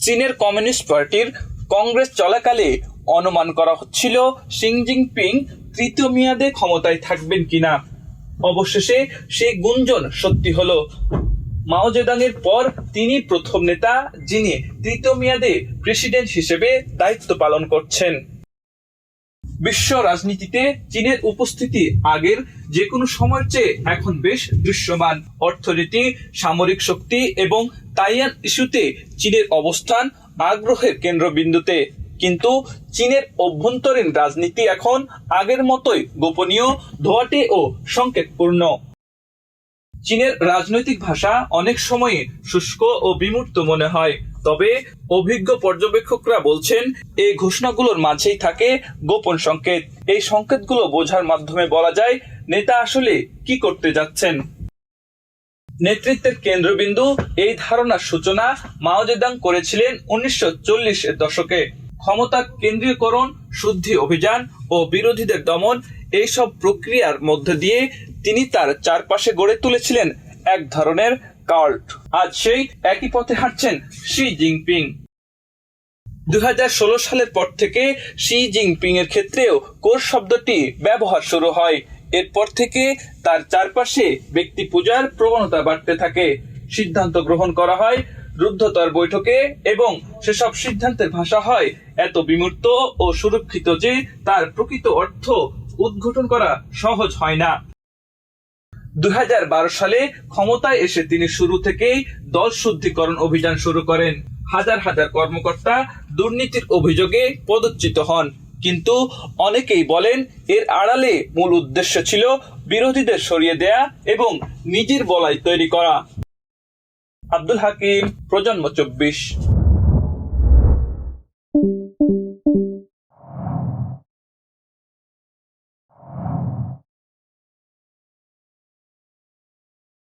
চীনের কমিউনিস্ট পার্টির কংগ্রেস চলাকালে অনুমান করা হচ্ছিল শি জিনপিং তৃতীয় মেয়াদে ক্ষমতায় থাকবেন কিনা। অবশেষে সে গুঞ্জন সত্যি হলো। মাও জেদাংয়ের পর তিনি প্রথম নেতা যিনি তৃতীয় মেয়াদে প্রেসিডেন্ট হিসেবে দায়িত্ব পালন করছেন। বিশ্ব রাজনীতিতে চীনের উপস্থিতি আগের যে কোনো সময়ের চেয়ে এখন বেশ দৃশ্যমান। অর্থনীতি, সামরিক শক্তি এবং তাইয়ান ইস্যুতে চীনের অবস্থান আগ্রহের কেন্দ্রবিন্দুতে। কিন্তু চীনের অভ্যন্তরীণ রাজনীতি এখন আগের মতোই গোপনীয়, ধোয়াটে ও সংকেতপূর্ণ। চীনের রাজনৈতিক ভাষা অনেক সময়ে শুষ্ক ও বিমূর্ত মনে হয়। তবে অভিজ্ঞ পর্যবেক্ষকরা বলছেন, এই ঘোষণাগুলোর মাঝেই থাকে গোপন সংকেত। এই সংকেতগুলো বোঝার মাধ্যমে বলা যায়, নেতা আসলে কি করতে যাচ্ছেন? নেতৃত্বের কেন্দ্রবিন্দু, এই ধারণার সূচনা মাও জেদাং করেছিলেন উনিশশো চল্লিশের দশকে। ক্ষমতার কেন্দ্রীয়করণ, শুদ্ধি অভিযান ও বিরোধীদের দমন, এইসব প্রক্রিয়ার মধ্যে দিয়ে তিনি তার চারপাশে গড়ে তুলেছিলেন এক ধরনের কাল্ট আজ সেই একই পথে হাঁটছেন শি জিনপিং। দু হাজার ষোলো সালের পর থেকে শি জিনপিং এর ক্ষেত্রেও কোর শব্দটি ব্যবহার শুরু হয়। এরপর থেকে তার চারপাশে ব্যক্তি পূজার প্রবণতা বাড়তে থাকে। সিদ্ধান্ত গ্রহণ করা হয় রুদ্ধতর বৈঠকে এবং সেসব সিদ্ধান্তের ভাষা হয় এত বিমূর্ত ও সুরক্ষিত যে তার প্রকৃত অর্থ উদ্ঘাটন করা সহজ হয় না। দু হাজার বারো সালে ক্ষমতায় এসে তিনি শুরু থেকেই দল শুদ্ধিকরণ অভিযান শুরু করেন। হাজার হাজার কর্মকর্তা দুর্নীতির অভিযোগে পদচ্যুত হন। কিন্তু অনেকেই বলেন, এর আড়ালে মূল উদ্দেশ্য ছিল বিরোধীদের সরিয়ে দেয়া এবং নিজের বলাই তৈরি করা। আব্দুল হাকিম, প্রজন্ম চব্বিশ।